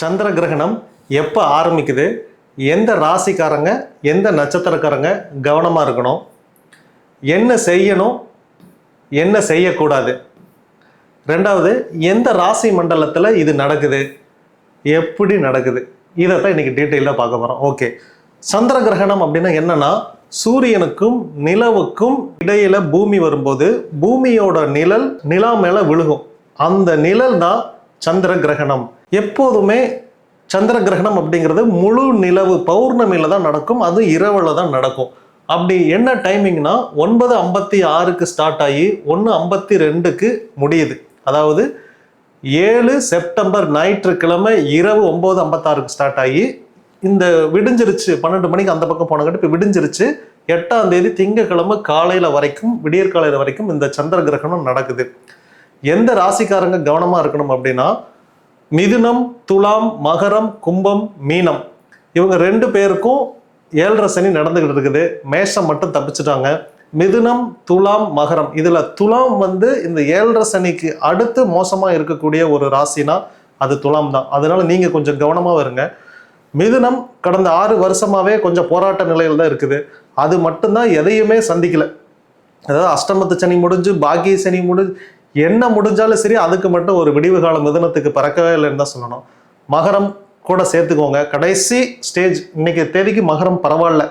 சந்திர கிரகணம் எப்போ ஆரம்பிக்குது? எந்த ராசிக்காரங்க எந்த நட்சத்திரக்காரங்க கவனமாக இருக்கணும்? என்ன செய்யணும்? என்ன செய்யக்கூடாது? ரெண்டாவது எந்த ராசி மண்டலத்தில் இது நடக்குது? எப்படி நடக்குது? இதை தான் இன்றைக்கி டீட்டெயிலாக பார்க்க போகிறோம் ஓகே சந்திர கிரகணம் அப்படின்னா என்னென்னா சூரியனுக்கும் நிலவுக்கும் இடையில் பூமி வரும்போது பூமியோட நிழல் நிலா மேலே விழுகும். அந்த நிழல் தான் சந்திர கிரகணம். எப்போதுமே சந்திர கிரகணம் அப்படிங்கிறது முழு நிலவு பௌர்ணமியில் தான் நடக்கும் அது இரவில் தான் நடக்கும். அப்படி என்ன டைமிங்னா ஒன்பது ஐம்பத்தி ஆறுக்கு ஸ்டார்ட் ஆகி ஒன்று ஐம்பத்தி ரெண்டுக்கு முடியுது. அதாவது ஏழு செப்டம்பர் ஞாயிற்றுக்கிழமை இரவு ஒம்பது ஐம்பத்தாறுக்கு ஸ்டார்ட் ஆகி இந்த விடிஞ்சிருச்சு பன்னெண்டு மணிக்கு அந்த பக்கம் போனங்காட்டி இப்போ விடிஞ்சிருச்சு எட்டாம் தேதி திங்கக்கிழமை காலையில் வரைக்கும் விடியற்காலையில் வரைக்கும் இந்த சந்திர கிரகணம் நடக்குது. எந்த ராசிக்காரங்க கவனமாக இருக்கணும் அப்படின்னா மிதுனம் துலாம் மகரம் கும்பம் மீனம். இவங்க ரெண்டு பேருக்கும் ஏழரை சனி நடந்துக்கிட்டு இருக்குது. மேஷம் மட்டும் தப்பிச்சிட்டாங்க. மிதுனம் துலாம் மகரம். இதில் துலாம் வந்து இந்த ஏழரை சனிக்கு அடுத்து மோசமாக இருக்கக்கூடிய ஒரு ராசினா அது துலாம் தான். அதனால நீங்கள் கொஞ்சம் கவனமாக வருங்க மிதுனம் கடந்த ஆறு வருஷமாகவே கொஞ்சம் போராட்ட நிலையில் தான் இருக்குது. அது மட்டும்தான் எதையுமே சந்திக்கலை. அதாவது அஷ்டமத்து சனி முடிஞ்சு பாக்கிய சனி முடிஞ்சு என்ன முடிஞ்சாலும் சரி அதுக்கு மட்டும் ஒரு விடிவு காலம் மிதனத்துக்கு பறக்கவே இல்லைன்னு தான் சொல்லணும். மகரம் கூட சேர்த்துக்கோங்க. கடைசி ஸ்டேஜ் இன்னைக்கு தேதிக்கு மகரம் பரவாயில்ல.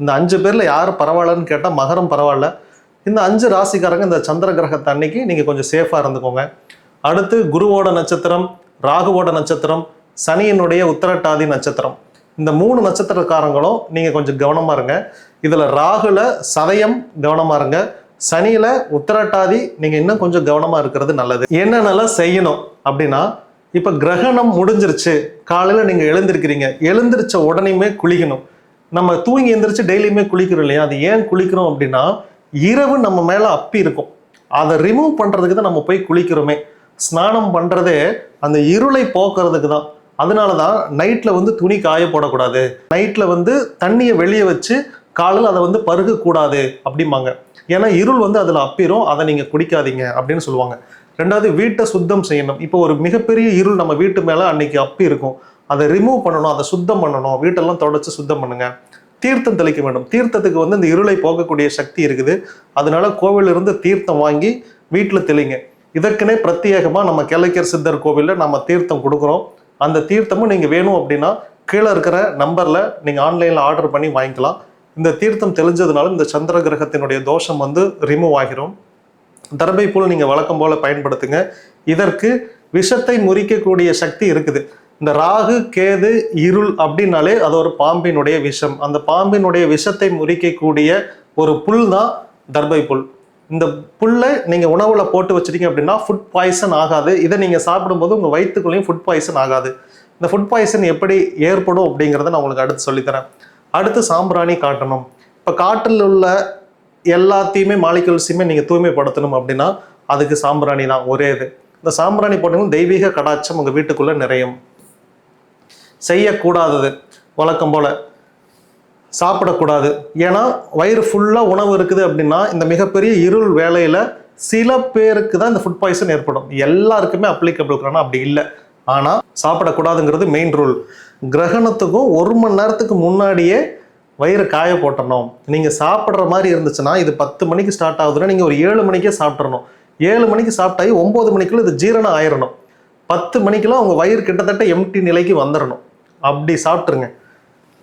இந்த அஞ்சு பேரில் யார் பரவாயில்லன்னு கேட்டால் மகரம் பரவாயில்ல. இந்த அஞ்சு ராசிக்காரங்க இந்த சந்திர கிரகத்தை அன்னைக்கு நீங்கள் கொஞ்சம் சேஃபாக இருந்துக்கோங்க. அடுத்து குருவோட நட்சத்திரம் ராகுவோட நட்சத்திரம் சனியினுடைய உத்தரட்டாதி நட்சத்திரம். இந்த மூணு நட்சத்திரக்காரங்களும் நீங்கள் கொஞ்சம் கவனமாக இருங்க. இதில் ராகுல சதயம் கவனமாக இருங்க. சனியில உத்தரட்டாதி நீங்கள் இன்னும் கொஞ்சம் கவனமாக இருக்கிறது நல்லது. என்னென்னலாம் செய்யணும் அப்படின்னா இப்போ கிரகணம் முடிஞ்சிருச்சு. காலையில் நீங்கள் எழுந்திருக்கிறீங்க. எழுந்திருச்ச உடனேயுமே குளிக்கணும். நம்ம தூங்கி எழுந்திரிச்சு டெய்லியுமே குளிக்கிறோம் இல்லையா? அது ஏன் குளிக்கிறோம் அப்படின்னா இரவு நம்ம மேலே அப்பி இருக்கும். அதை ரிமூவ் பண்ணுறதுக்கு தான் நம்ம போய் குளிக்கிறோமே. ஸ்நானம் பண்ணுறதே அந்த இருளை போக்குறதுக்கு தான். அதனால தான் நைட்டில் வந்து துணி காய போடக்கூடாது நைட்டில் வந்து தண்ணியை வெளியே வச்சு காலையில் அதை வந்து பருகக்கூடாது அப்படிம்பாங்க. ஏன்னா இருள் வந்து அதில் அப்பிரும் அதை நீங்கள் குடிக்காதீங்க அப்படின்னு சொல்லுவாங்க. ரெண்டாவது வீட்டை சுத்தம் செய்யணும். இப்போ ஒரு மிகப்பெரிய இருள் நம்ம வீட்டு மேலே அன்னைக்கு அப்பி இருக்கும் அதை ரிமூவ் பண்ணணும் அதை சுத்தம் பண்ணணும். வீட்டெல்லாம் தொடச்சி சுத்தம் பண்ணுங்கள் தீர்த்தம் தெளிக்க வேண்டும். தீர்த்தத்துக்கு வந்து இந்த இருளை போகக்கூடிய சக்தி இருக்குது. அதனால கோவிலிருந்து தீர்த்தம் வாங்கி வீட்டில் தெளிங்க. இதற்குனே பிரத்யேகமாக நம்ம கிழக்கர் சித்தர் கோவிலில் நம்ம தீர்த்தம் கொடுக்குறோம். அந்த தீர்த்தமும் நீங்கள் வேணும் அப்படின்னா கீழே இருக்கிற நம்பரில் நீங்கள் ஆன்லைனில் ஆர்டர் பண்ணி வாங்கிக்கலாம். இந்த தீர்த்தம் தெளிஞ்சதுனால இந்த சந்திர கிரகத்தினுடைய தோஷம் வந்து ரிமூவ் ஆகிரும். தர்பை புல் நீங்கள் வழக்கம் போல பயன்படுத்துங்க. இதற்கு விஷத்தை முறிக்கக்கூடிய சக்தி இருக்குது. இந்த ராகு கேது இருள் அப்படின்னாலே அது ஒரு பாம்பினுடைய விஷம். அந்த பாம்பினுடைய விஷத்தை முறிக்கக்கூடிய ஒரு புல் தான் தர்பை புல். இந்த புல்லை நீங்கள் உணவில் போட்டு வச்சிட்டீங்க அப்படின்னா ஃபுட் பாய்சன் ஆகாது. இதை நீங்கள் சாப்பிடும்போது உங்கள் வயிற்றுக்குள்ளேயும் ஃபுட் பாய்சன் ஆகாது. இந்த ஃபுட் பாய்சன் எப்படி ஏற்படும் அப்படிங்கிறத நான் உங்களுக்கு அடுத்து சொல்லித்தரேன். அடுத்து சாம்பிராணி காட்டணும். இப்போ காட்டில் உள்ள எல்லாத்தையுமே மாலிகல்ஸையுமே நீங்கள் தூய்மைப்படுத்தணும் அப்படின்னா அதுக்கு சாம்பிராணி தான் ஒரே இது. இந்த சாம்பிராணி போட்டீங்கன்னா தெய்வீக கடாட்சம் உங்கள் வீட்டுக்குள்ளே நிறையும். செய்யக்கூடாதது வழக்கம் போல். சாப்பிடக்கூடாது. ஏன்னா வயிறு ஃபுல்லாக உணவு இருக்குது அப்படின்னா இந்த மிகப்பெரிய இருள் வேலையில் சில பேருக்கு தான் இந்த ஃபுட் பாய்சன் ஏற்படும். எல்லாருக்குமே அப்ளிகபிள் ஆனால் அப்படி இல்லை. ஆனால் சாப்பிடக்கூடாதுங்கிறது மெயின் ரூல் கிரகணத்துக்கும் ஒரு மணி நேரத்துக்கு முன்னாடியே வயிறு காய போட்டணும். நீங்கள் சாப்பிட்ற மாதிரி இருந்துச்சுன்னா இது பத்து மணிக்கு ஸ்டார்ட் ஆகுதுன்னா நீங்கள் ஒரு ஏழு மணிக்கே சாப்பிட்றணும் ஏழு மணிக்கு சாப்பிட்டாயி ஒம்பது மணிக்குள்ள இது ஜீரணம் ஆயிரணும். பத்து மணிக்கெல்லாம் உங்கள் வயிறு கிட்டத்தட்ட எம்டி நிலைக்கு வந்துடணும் அப்படி சாப்பிட்ருங்க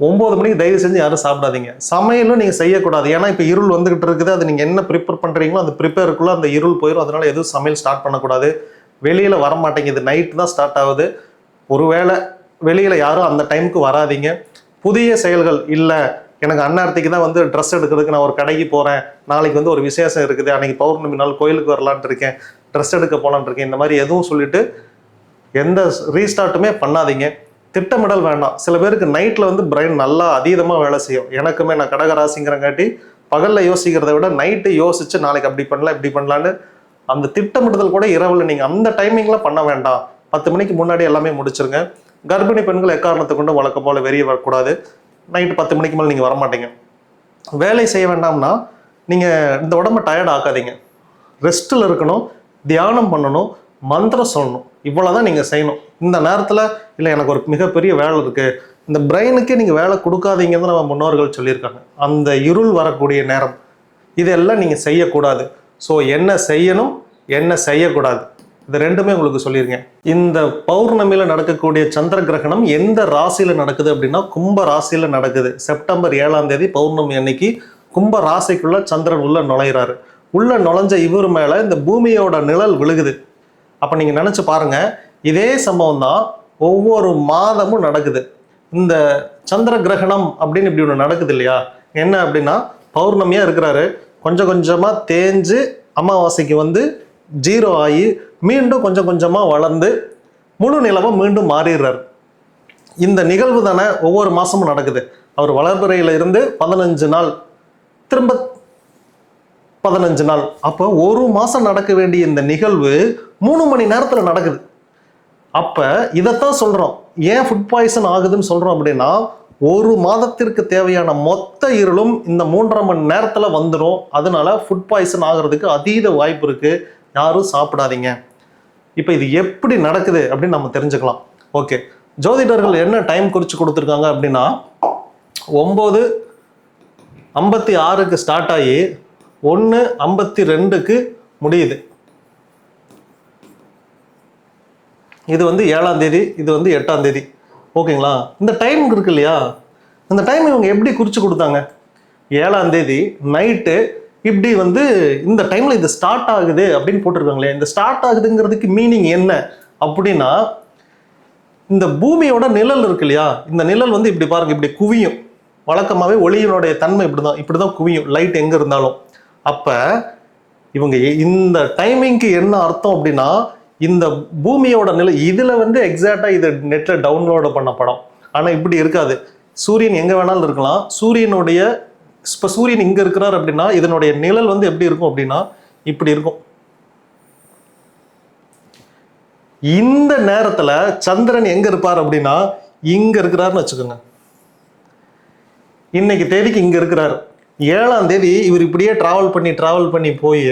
ஒம்பது மணிக்கு தயவு செஞ்சு யாரும் சாப்பிடாதீங்க. சமையலும் நீங்கள் செய்யக்கூடாது. ஏன்னா இப்போ இருள் வந்துக்கிட்டு இருக்குது. அது நீங்கள் என்ன ப்ரிப்பேர் பண்ணுறீங்களோ அந்த ப்ரிப்பேருக்குள்ளே அந்த இருள் போயிடும் அதனால் எதுவும் சமையல் ஸ்டார்ட் பண்ணக்கூடாது. வெளியில் வர மாட்டேங்குது நைட்டு தான் ஸ்டார்ட் ஆகுது. ஒருவேளை வெளியில் யாரும் அந்த டைமுக்கு வராதீங்க. புதிய செயல்கள் இல்லை. எனக்கு அன்னார்த்திக்கு தான் வந்து ட்ரெஸ் எடுக்கிறதுக்கு நான் ஒரு கடைக்கு போகிறேன் நாளைக்கு வந்து ஒரு விசேஷம் இருக்குது. அன்றைக்கி பௌர்ணமி நாள் கோயிலுக்கு வரலான்ட்டு இருக்கேன். ட்ரெஸ் எடுக்க போகலான் இருக்கேன். இந்த மாதிரி எதுவும் சொல்லிட்டு எந்த ரீஸ்டார்ட்டுமே பண்ணாதீங்க. திட்டமிடல் வேண்டாம். சில பேருக்கு நைட்டில் வந்து பிரெயின் நல்லா அதீதமாக வேலை செய்யும். எனக்குமே நான் கடகராசிங்கிறங்காட்டி பகலில் யோசிக்கிறத விட நைட்டு யோசிச்சு நாளைக்கு அப்படி பண்ணலாம் இப்படி பண்ணலான்னு அந்த திட்டமிடுதல் கூட இரவில் நீங்கள் அந்த டைமிங்கில் பண்ண வேண்டாம். பத்து மணிக்கு முன்னாடி எல்லாமே முடிச்சிருங்க. கர்ப்பிணி பெண்கள் எக்காரணத்தை கொண்டு வழக்கம் போல வெளியே வரக்கூடாது. நைட்டு பத்து மணிக்கு மேலே நீங்கள் வரமாட்டீங்க. வேலை செய்ய வேண்டாம்னா நீங்கள் இந்த உடம்ப டயர்ட் ஆக்காதீங்க. ரெஸ்ட்டில் இருக்கணும் தியானம் பண்ணணும் மந்திரம் சொல்லணும். இவ்வளோதான் நீங்கள் செய்யணும். இந்த நேரத்தில் இல்லை எனக்கு ஒரு மிகப்பெரிய வேலை இருக்குது இந்த பிரெயினுக்கே நீங்கள் வேலை கொடுக்காதீங்கன்னு நம்ம முன்னோர்கள் சொல்லியிருக்காங்க. அந்த இருள் வரக்கூடிய நேரம். இதெல்லாம் நீங்கள் செய்யக்கூடாது. ஸோ என்ன செய்யணும் என்ன செய்யக்கூடாது? இது ரெண்டுமே உங்களுக்கு சொல்லியிருக்கேன். இந்த பௌர்ணமியில் நடக்கக்கூடிய சந்திர கிரகணம் எந்த ராசியில் நடக்குது அப்படின்னா கும்ப ராசியில் நடக்குது. செப்டம்பர் ஏழாம் தேதி பௌர்ணமி அன்னைக்கு கும்ப ராசிக்குள்ள சந்திரன் உள்ள நுழையிறாரு. உள்ள நுழைஞ்ச இவர் மேலே இந்த பூமியோட நிழல் விழுகுது. அப்போ நீங்கள் நினச்சி பாருங்க இதே சம்பவம் தான் ஒவ்வொரு மாதமும் நடக்குது. இந்த சந்திர கிரகணம் அப்படின்னு இப்படி ஒன்று நடக்குது இல்லையா? என்ன அப்படின்னா பௌர்ணமியாக இருக்கிறாரு. கொஞ்சம் கொஞ்சமாக தேஞ்சு அமாவாசைக்கு வந்து ஜீரோ ஆகி மீண்டும் கொஞ்சம் கொஞ்சமாக வளர்ந்து முழு நிலவை மீண்டும் மாறிடுறாரு. இந்த நிகழ்வு தானே ஒவ்வொரு மாதமும் நடக்குது. அவர் வளர்பிறையில இருந்து பதினஞ்சு நாள் திரும்ப பதினஞ்சு நாள். அப்போ ஒரு மாதம் நடக்க வேண்டிய இந்த நிகழ்வு மூணு மணி நேரத்தில் நடக்குது. அப்போ இதைத்தான் சொல்கிறோம் ஏன் ஃபுட் பாய்சன் ஆகுதுன்னு சொல்கிறோம் அப்படின்னா ஒரு மாதத்திற்கு தேவையான மொத்த இருளும் இந்த மூன்றரை மணி நேரத்தில் வந்துடும் அதனால ஃபுட் பாய்சன் ஆகிறதுக்கு அதீத வாய்ப்பு இருக்குது யாரும் சாப்பிடாதீங்க. இப்போ இது எப்படி நடக்குது அப்படின்னு நம்ம தெரிஞ்சுக்கலாம். ஓகே ஜோதிடர்கள் என்ன டைம் குறித்து கொடுத்துருக்காங்க அப்படின்னா ஒம்பது ஐம்பத்தி ஆறுக்கு ஸ்டார்ட் ஆகி ஒன்று ஐம்பத்தி ரெண்டுக்கு முடியுது. இது வந்து ஏழாம் தேதி இது வந்து எட்டாம் தேதி. ஓகேங்களா இந்த டைம் இருக்கு இல்லையா? இந்த டைம் இவங்க எப்படி குறித்து கொடுத்தாங்க? ஏழாம் தேதி நைட்டு இப்படி வந்து இந்த டைமில் இது ஸ்டார்ட் ஆகுது அப்படின்னு போட்டிருக்காங்களே இந்த ஸ்டார்ட் ஆகுதுங்கிறதுக்கு மீனிங் என்ன அப்படின்னா இந்த பூமியோட நிழல் இருக்கு இல்லையா? இந்த நிழல் வந்து இப்படி பாருங்க இப்படி குவியும். வழக்கமாகவே ஒளியினுடைய தன்மை இப்படி தான் இப்படி தான் குவியும். லைட் எங்கே இருந்தாலும். அப்போ இவங்க இந்த டைமிங்க்கு என்ன அர்த்தம் அப்படின்னா இந்த பூமியோட நிலை இதில் வந்து எக்ஸாக்டாக இது நெட்டில் டவுன்லோடு பண்ண படம் ஆனால் இப்படி இருக்காது. சூரியன் எங்கே வேணாலும் இருக்கலாம். சூரியனுடைய இப்போ சூரியன் இங்கே இருக்கிறார் அப்படின்னா இதனுடைய நிழல் வந்து எப்படி இருக்கும் அப்படின்னா இப்படி இருக்கும். இந்த நேரத்தில் சந்திரன் எங்கே இருப்பார் அப்படின்னா இங்கே இருக்கிறாருன்னு வச்சுக்கோங்க. இன்னைக்கு தேதிக்கு இங்கே இருக்கிறார். ஏழாம் தேதி இவர் இப்படியே ட்ராவல் பண்ணி ட்ராவல் பண்ணி போய்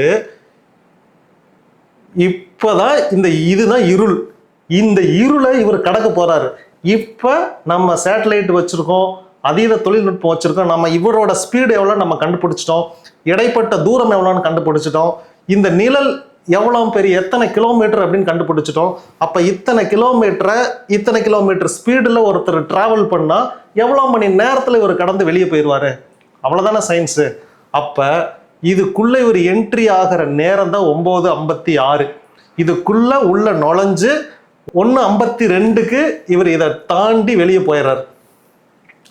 இப்போதான் இந்த இதுதான் இருள். இந்த இருளை இவர் கடக்க போகிறாரு இப்போ நம்ம சேட்டலைட் வச்சுருக்கோம். அதீத தொழில்நுட்பம் வச்சுருக்கோம். நம்ம இவரோட ஸ்பீடு எவ்வளோ நம்ம கண்டுபிடிச்சிட்டோம். இடைப்பட்ட தூரம் எவ்வளோன்னு கண்டுபிடிச்சிட்டோம். இந்த நிழல் எவ்வளோ பெரிய எத்தனை கிலோமீட்டர் அப்படின்னு கண்டுபிடிச்சிட்டோம். அப்போ இத்தனை கிலோமீட்டரை இத்தனை கிலோமீட்டர் ஸ்பீடில் ஒருத்தர் ட்ராவல் பண்ணால் எவ்வளோ மணி நேரத்தில் இவர் கடந்து வெளியே போயிடுவார்? அவ்வளோதானே சயின்ஸு அப்போ இதுக்குள்ளே இவர் என்ட்ரி ஆகிற நேரம் தான் ஒம்பது ஐம்பத்தி ஆறு. இதுக்குள்ளே உள்ள நுழைஞ்சு ஒன்று ஐம்பத்தி ரெண்டுக்கு இவர் இதை தாண்டி வெளியே போயிடுறார்.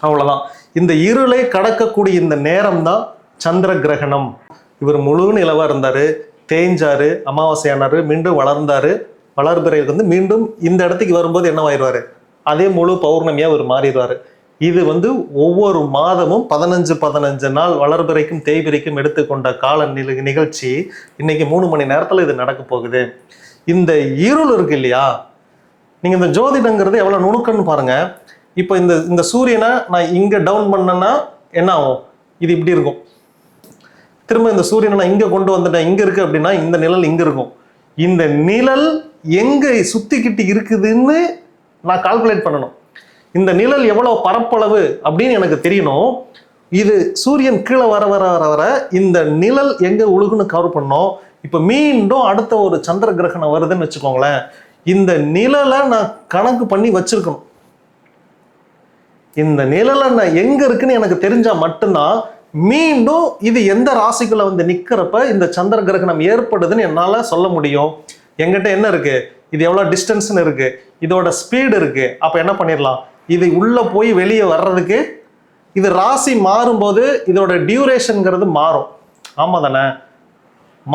அவ்வளோதான் இந்த இருளை கடக்கக்கூடிய இந்த நேரம் தான் சந்திர கிரகணம். இவர் முழு நிலவாக இருந்தார் தேய்ஞ்சாரு அமாவாசையானார் மீண்டும் வளர்ந்தார். வளர்பிறைக்கு வந்து மீண்டும் இந்த இடத்துக்கு வரும்போது என்னவாயிருவாரு? அதே முழு பௌர்ணமியாக இவர் மாறிடுவார். இது வந்து ஒவ்வொரு மாதமும் பதினஞ்சு பதினஞ்சு நாள் வளர்பிறைக்கும் தேய்பிறைக்கும் எடுத்துக்கொண்ட கால நில நிகழ்ச்சி. இன்னைக்கு மூணு மணி நேரத்தில் இது நடக்க போகுது. இந்த இருள் இருக்கு இல்லையா? நீங்கள் இந்த ஜோதிடங்கிறது எவ்வளோ நுணுக்கன்னு பாருங்கள் இப்போ இந்த இந்த சூரியனை நான் இங்கே டவுன் பண்ணேன்னா என்ன ஆகும்? இது இப்படி இருக்கும். திரும்ப இந்த சூரியனை நான் இங்கே கொண்டு வந்துட்டேன். இங்கே இருக்குது அப்படின்னா இந்த நிழல் இங்கே இருக்கும். இந்த நிழல் எங்கே சுற்றிக்கிட்டு இருக்குதுன்னு நான் கால்குலேட் பண்ணணும். இந்த நிழல் எவ்வளோ பரப்பளவு அப்படின்னு எனக்கு தெரியணும். இது சூரியன் கீழே வர வர வர வர இந்த நிழல் எங்கே உழுகுன்னு கவர் பண்ணோம். இப்போ மீண்டும் அடுத்த ஒரு சந்திர கிரகணம் வருதுன்னு வச்சுக்கோங்களேன். இந்த நிழலை நான் கணக்கு பண்ணி வச்சுருக்கணும். இந்த நிழலை நான் எங்க இருக்குன்னு எனக்கு தெரிஞ்சா மட்டும்தான் மீண்டும் இது எந்த ராசிக்குள்ள வந்து நிக்கிறப்ப இந்த சந்திர கிரகணம் ஏற்படுதுன்னு என்னால சொல்ல முடியும். எங்கிட்ட என்ன இருக்கு? இது எவ்வளோ டிஸ்டன்ஸ்னு இருக்கு. இதோட ஸ்பீடு இருக்கு. அப்ப என்ன பண்ணிடலாம் இது உள்ள போய் வெளியே வர்றதுக்கு இது ராசி மாறும்போது இதோட டியூரேஷனுங்கிறது மாறும். ஆமாம் தானே?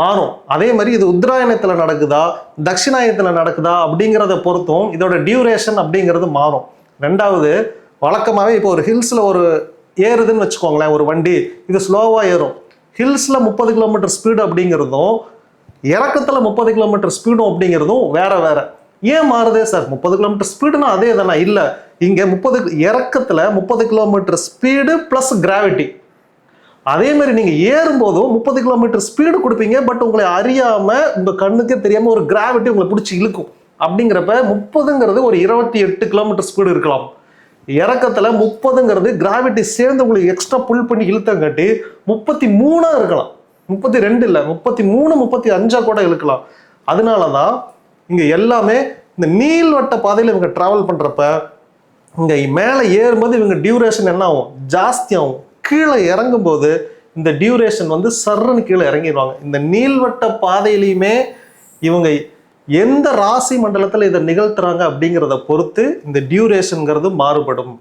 மாறும். அதே மாதிரி இது உத்தராயணத்தில் நடக்குதா? தட்சிணாயத்தில் நடக்குதா? அப்படிங்கிறத பொறுத்தும் இதோட டியூரேஷன் அப்படிங்கிறது மாறும். ரெண்டாவது வழக்கமாகவே இப்போ ஒரு ஹில்ஸில் ஒரு ஏறுதுன்னு வச்சுக்கோங்களேன் ஒரு வண்டி இது ஸ்லோவாக ஏறும். ஹில்ஸில் முப்பது கிலோமீட்டர் ஸ்பீடு அப்படிங்கிறதும் இறக்கத்தில் முப்பது கிலோமீட்டர் ஸ்பீடும் அப்படிங்கிறதும் வேற வேற. ஏன் மாறுதே சார்? முப்பது கிலோமீட்டர் ஸ்பீடுனா அதே தானே? இல்லை இங்கே முப்பது இறக்கத்தில் முப்பது கிலோமீட்டர் ஸ்பீடு ப்ளஸ் கிராவிட்டி அதேமாரி நீங்கள் ஏறும்போதும் முப்பது கிலோமீட்டர் ஸ்பீடு கொடுப்பீங்க பட் உங்களை அறியாமல் உங்கள் கண்ணுக்கே தெரியாமல் ஒரு கிராவிட்டி உங்களை பிடிச்சி இழுக்கும். அப்படிங்கிறப்ப முப்பதுங்கிறது ஒரு இருபத்தி எட்டு கிலோமீட்டர் ஸ்பீடு இருக்கலாம். இறக்கத்தில் முப்பதுங்கிறது கிராவிட்டி சேர்ந்து உங்களுக்கு எக்ஸ்ட்ரா புல் பண்ணி இழுத்தங்காட்டி முப்பத்தி மூணாக இருக்கலாம். முப்பத்தி ரெண்டு இல்லை முப்பத்தி மூணு முப்பத்தி அஞ்சாக கூட இழுக்கலாம். அதனால தான் இங்கே எல்லாமே இந்த நீள்வட்ட பாதையில் இவங்க ட்ராவல் பண்ணுறப்ப இங்கே மேலே ஏறும்போது இவங்க டியூரேஷன் என்ன ஆகும்? ஜாஸ்தி ஆகும். கீழே இறங்கும்போது இந்த டியூரேஷன் வந்து சர்றன்னு கீழே இறங்கிடுவாங்க. இந்த நீள்வட்ட பாதையிலையுமே இவங்க எந்த ராசி மண்டலத்தில் இதை நிகழ்த்துறாங்க அப்படிங்கிறத பொறுத்து இந்த டியூரேஷனுங்கிறது மாறுபடும்.